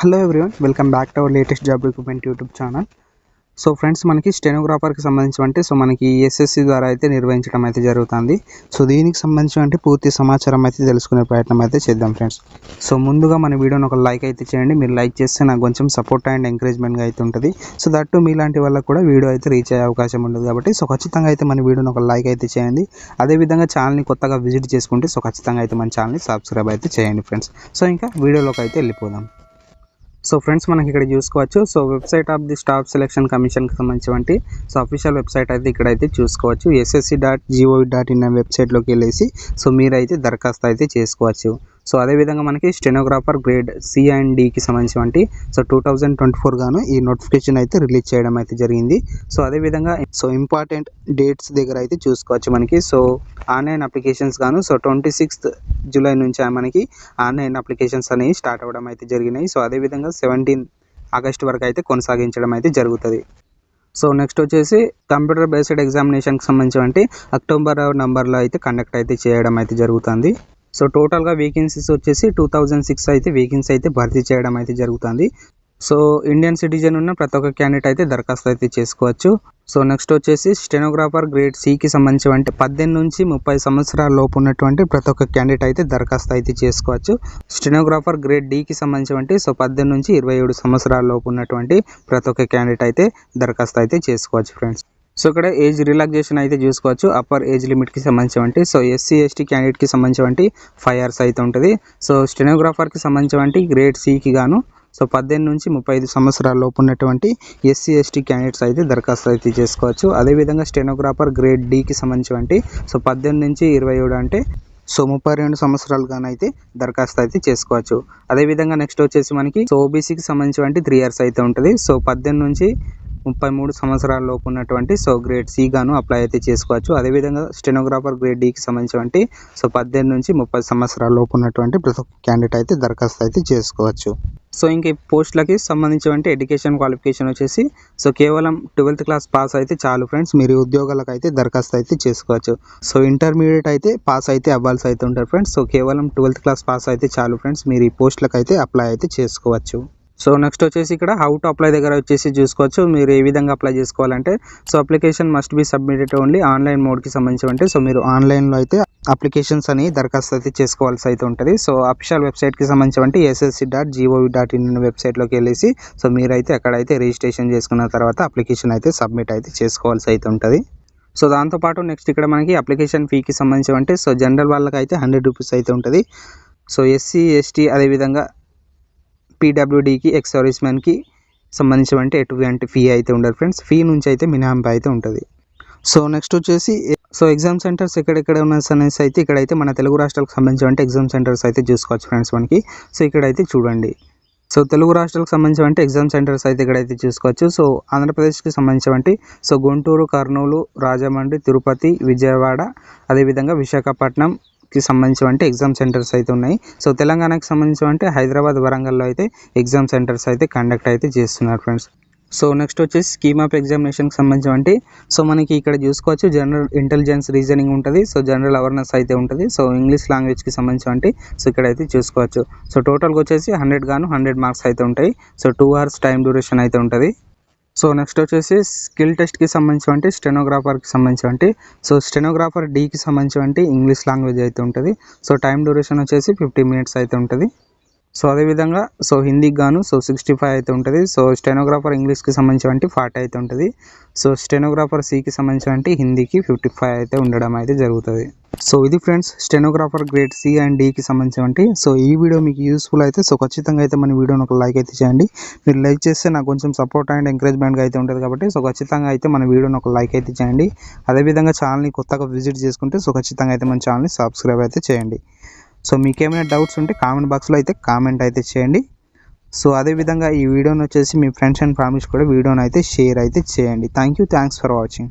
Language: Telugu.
Hello everyone welcome back to our latest job recruitment YouTube channel so friends మనకి స్టెనోగ్రాఫర్కి సంబంధించి అంటే సో మనకి ఎస్ఎస్సి ద్వారా అయితే నిర్వహించడం అయితే జరుగుతుంది. సో దీనికి సంబంధించి అంటే పూర్తి సమాచారం అయితే తెలుసుకునే ప్రయత్నం అయితే చేద్దాం ఫ్రెండ్స్ సో ముందుగా మన వీడియోని ఒక లైక్ అయితే చేయండి. మీరు లైక్ చేస్తే నాకు కొంచెం సపోర్ట్ అండ్ ఎంకరేజ్మెంట్గా అయితే ఉంటుంది. సో దట్టు మీలాంటి వాళ్ళకి కూడా వీడియో అయితే రీచ్ అయ్యే అవకాశం ఉండదు కాబట్టి సో ఖచ్చితంగా అయితే మన వీడియోని ఒక లైక్ అయితే చేయండి. అదేవిధంగా ఛానల్ని కొత్తగా విజిట్ చేసుకుంటే సో ఖచ్చితంగా అయితే మన ఛానల్ని సబ్స్క్రైబ్ అయితే చేయండి ఫ్రెండ్స్ సో ఇంకా వీడియోలోకి అయితే వెళ్ళిపోదాం. సో ఫ్రెండ్స్ మనకి ఇక్కడ చూసుకోవచ్చు. So website of the staff selection కమిషన్కి సంబంధించినటువంటి సో అఫీషియల్ వెబ్సైట్ అయితే ఇక్కడైతే చూసుకోవచ్చు. SSC dot GOV dot in వెబ్సైట్లోకి వెళ్ళేసి సో మీరైతే దరఖాస్తు అయితే చేసుకోవచ్చు. సో అదేవిధంగా మనకి స్టెనోగ్రాఫర్ గ్రేడ్ సి అండ్ డికి సంబంధించినటువంటి so two thousand twenty four గాను ఈ నోటిఫికేషన్ అయితే రిలీజ్ చేయడం అయితే జరిగింది. సో అదేవిధంగా సో ఇంపార్టెంట్ డేట్స్ దగ్గర అయితే చూసుకోవచ్చు మనకి. సో ఆన్లైన్ అప్లికేషన్స్ గాను సో ట్వంటీ సిక్స్త్ జూలై నుంచి మనకి ఆన్లైన్ అప్లికేషన్స్ అనేవి స్టార్ట్ అవ్వడం అయితే జరిగినాయి. సో అదేవిధంగా సెవెంటీన్ ఆగస్ట్ వరకు అయితే కొనసాగించడం అయితే జరుగుతుంది. సో నెక్స్ట్ వచ్చేసి కంప్యూటర్ బేస్డ్ ఎగ్జామినేషన్కి సంబంధించి అక్టోబర్ నంబర్లో అయితే కండక్ట్ అయితే చేయడం అయితే జరుగుతుంది. సో టోటల్గా వేకెన్సీస్ వచ్చేసి టూ థౌజండ్ సిక్స్ అయితే వేకెన్సీ అయితే భర్తీ చేయడం అయితే జరుగుతుంది. సో ఇండియన్ సిటిజన్ ఉన్న ప్రతి ఒక్క క్యాండిడేట్ అయితే దరఖాస్తు అయితే చేసుకోవచ్చు. సో నెక్స్ట్ వచ్చేసి స్టెనోగ్రాఫర్ గ్రేడ్ సికి సంబంధించి అంటే పద్దెనిమిది నుంచి ముప్పై సంవత్సరాల లోపు ఉన్నటువంటి ప్రతి ఒక్క క్యాండిడేట్ అయితే దరఖాస్తు అయితే చేసుకోవచ్చు. స్టెనోగ్రాఫర్ గ్రేడ్ డికి సంబంధించి సో పద్దెనిమిది నుంచి ఇరవై ఏడు సంవత్సరాల లోపు ఉన్నటువంటి ప్రతి ఒక్క క్యాండిడేట్ అయితే దరఖాస్తు అయితే చేసుకోవచ్చు ఫ్రెండ్స్ సో ఇక్కడ ఏజ్ రిలాక్సేషన్ అయితే చూసుకోవచ్చు. అప్పర్ ఏజ్ లిమిట్కి సంబంధించి సో ఎస్సీ ఎస్టీ క్యాండిడేట్కి సంబంధించి ఫైవ్ ఇయర్స్ అయితే ఉంటుంది. సో స్టెనోగ్రాఫర్కి సంబంధించి గ్రేడ్ సికి గాను సో పద్దెనిమిది నుంచి ముప్పై ఐదు సంవత్సరాల లోపు ఉన్నటువంటి ఎస్సీ ఎస్టీ క్యాండిడేట్స్ అయితే దరఖాస్తు అయితే చేసుకోవచ్చు. అదేవిధంగా స్టెనోగ్రాఫర్ గ్రేడ్ డికి సంబంధించి సో పద్దెనిమిది నుంచి ఇరవై ఏడు అంటే సో ముప్పై రెండు సంవత్సరాలుగానైతే దరఖాస్తు అయితే చేసుకోవచ్చు. అదేవిధంగా నెక్స్ట్ వచ్చేసి మనకి సో ఓబీసీకి సంబంధించి త్రీ ఇయర్స్ అయితే ఉంటుంది. సో పద్దెనిమిది నుంచి ముప్పై మూడు సంవత్సరాల లోపు ఉన్నటువంటి సో గ్రేడ్ సి గాను అప్లై అయితే చేసుకోవచ్చు. అదేవిధంగా స్టెనోగ్రాఫర్ గ్రేడ్ డికి సంబంధించినటువంటి సో పద్దెనిమిది నుంచి ముప్పై సంవత్సరాల లోపు ఉన్నటువంటి ప్రతి ఒక్క క్యాండిడేట్ అయితే దరఖాస్తు అయితే చేసుకోవచ్చు. సో ఇంక ఈ పోస్టులకి సంబంధించి ఎడ్యుకేషన్ క్వాలిఫికేషన్ వచ్చేసి సో కేవలం ట్వెల్త్ క్లాస్ పాస్ అయితే చాలు ఫ్రెండ్స్ మీరు ఉద్యోగాలకు అయితే దరఖాస్తు అయితే చేసుకోవచ్చు. సో ఇంటర్మీడియట్ అయితే పాస్ అయితే అవ్వాల్సి అయితే ఉంటారు ఫ్రెండ్స్ సో కేవలం ట్వెల్త్ క్లాస్ పాస్ అయితే చాలు ఫ్రెండ్స్ మీరు ఈ పోస్టులకు అయితే అప్లై అయితే చేసుకోవచ్చు. సో నెక్స్ట్ వచ్చేసి ఇక్కడ హౌ టు అప్లై దగ్గర వచ్చేసి చూసుకోవచ్చు. మీరు ఏ విధంగా అప్లై చేసుకోవాలంటే so application must be submitted only online మోడ్కి సంబంధించి అంటే సో మీరు ఆన్లైన్లో అయితే అప్లికేషన్స్ అని దరఖాస్తు అయితే చేసుకోవాల్సి అయితే ఉంటుంది. సో అఫిషియల్ వెబ్సైట్కి సంబంధించి అంటే SSC dot GOV dot in వెబ్సైట్లోకి వెళ్ళేసి సో మీరైతే అక్కడైతే రిజిస్ట్రేషన్ చేసుకున్న తర్వాత అప్లికేషన్ అయితే సబ్మిట్ అయితే చేసుకోవాల్సి అయితే ఉంటుంది. సో దాంతోపాటు నెక్స్ట్ ఇక్కడ మనకి అప్లికేషన్ ఫీకి సంబంధించి అంటే సో జనరల్ వాళ్ళకి అయితే హండ్రెడ్ రూపీస్ అయితే ఉంటుంది. సో ఎస్సీ ఎస్టీ అదేవిధంగా పీడబ్ల్యూడీకి ఎక్స్ సర్వీస్ మ్యాన్కి సంబంధించినటువంటి ఎటువంటి ఫీ అయితే ఉండదు ఫ్రెండ్స్. ఫీ నుంచి అయితే మినహాంపు అయితే ఉంటుంది. సో నెక్స్ట్ వచ్చేసి సో ఎగ్జామ్ సెంటర్స్ ఎక్కడెక్కడ ఉన్నాయి అనేసి అయితే ఇక్కడైతే మన తెలుగు రాష్ట్రాలకు సంబంధించిన ఎగ్జామ్ సెంటర్స్ అయితే చూసుకోవచ్చు ఫ్రెండ్స్ మనకి. సో ఇక్కడైతే చూడండి. సో తెలుగు రాష్ట్రాలకు సంబంధించిన ఎగ్జామ్ సెంటర్స్ అయితే ఇక్కడైతే చూసుకోవచ్చు. సో ఆంధ్రప్రదేశ్కి సంబంధించినటువంటి సో గుంటూరు కర్నూలు రాజమండ్రి తిరుపతి విజయవాడ అదేవిధంగా విశాఖపట్నం కి సంబంధించి ఎగ్జామ్ సెంటర్స్ అయితే ఉన్నాయి. సో తెలంగాణకి సంబంధించి హైదరాబాద్ వరంగల్లో అయితే ఎగ్జామ్ సెంటర్స్ అయితే కండక్ట్ అయితే చేస్తున్నారు ఫ్రెండ్స్ సో నెక్స్ట్ వచ్చేసి స్కీమ్ ఆఫ్ ఎగ్జామినేషన్కి సంబంధించి సో మనకి ఇక్కడ చూసుకోవచ్చు జనరల్ ఇంటెలిజెన్స్ రీజనింగ్ ఉంటుంది. సో జనరల్ అవేర్నెస్ అయితే ఉంటుంది. సో ఇంగ్లీష్ లాంగ్వేజ్కి సంబంధించి సో ఇక్కడ అయితే చూసుకోవచ్చు. సో టోటల్గా వచ్చేసి హండ్రెడ్ గాను హండ్రెడ్ మార్క్స్ అయితే ఉంటాయి. So two hours time duration అయితే ఉంటుంది. సో నెక్స్ట్ వచ్చేసి స్కిల్ టెస్ట్కి సంబంధించి అంటే స్టెనోగ్రాఫర్కి సంబంధించి అంటే సో స్టెనోగ్రాఫర్ డీకి సంబంధించి అంటే ఇంగ్లీష్ లాంగ్వేజ్ అయితే ఉంటుంది. సో టైం డ్యూరేషన్ వచ్చేసి ఫిఫ్టీ మినిట్స్ అయితే ఉంటుంది. సో అదేవిధంగా సో హిందీకి గాను సో సిక్స్టీ ఫైవ్ అయితే ఉంటుంది. సో స్టెనోగ్రాఫర్ ఇంగ్లీష్కి సంబంధించి ఫార్టీ అయితే ఉంటుంది. సో స్టెనోగ్రాఫర్ సికి సంబంధించి హిందీకి ఫిఫ్టీ ఫైవ్ అయితే ఉండడం అయితే జరుగుతుంది. సో ఇది friends stenographer grade C and డికి సంబంధించి సో ఈ వీడియో మీకు యూస్ఫుల్ అయితే సో ఖచ్చితంగా అయితే మన వీడియోని ఒక లైక్ అయితే చేయండి. మీరు లైక్ చేస్తే నాకు కొంచెం సపోర్ట్ అండ్ ఎంకరేజ్మెంట్గా అయితే ఉంటుంది కాబట్టి సో ఖచ్చితంగా అయితే మన వీడియోని ఒక లైక్ అయితే చేయండి. అదేవిధంగా ఛానల్ని కొత్తగా విజిట్ చేసుకుంటే సో ఖచ్చితంగా అయితే మన ఛానల్ని సబ్స్క్రైబ్ అయితే చేయండి. సో మీకేమైనా డౌట్స్ ఉంటే కామెంట్ బాక్స్లో అయితే కామెంట్ అయితే చేయండి. సో అదేవిధంగా ఈ వీడియోని వచ్చేసి మీ ఫ్రెండ్స్ అండ్ ఫ్యామిలీస్ కూడా వీడియోని అయితే షేర్ అయితే చేయండి. Thank you thanks for watching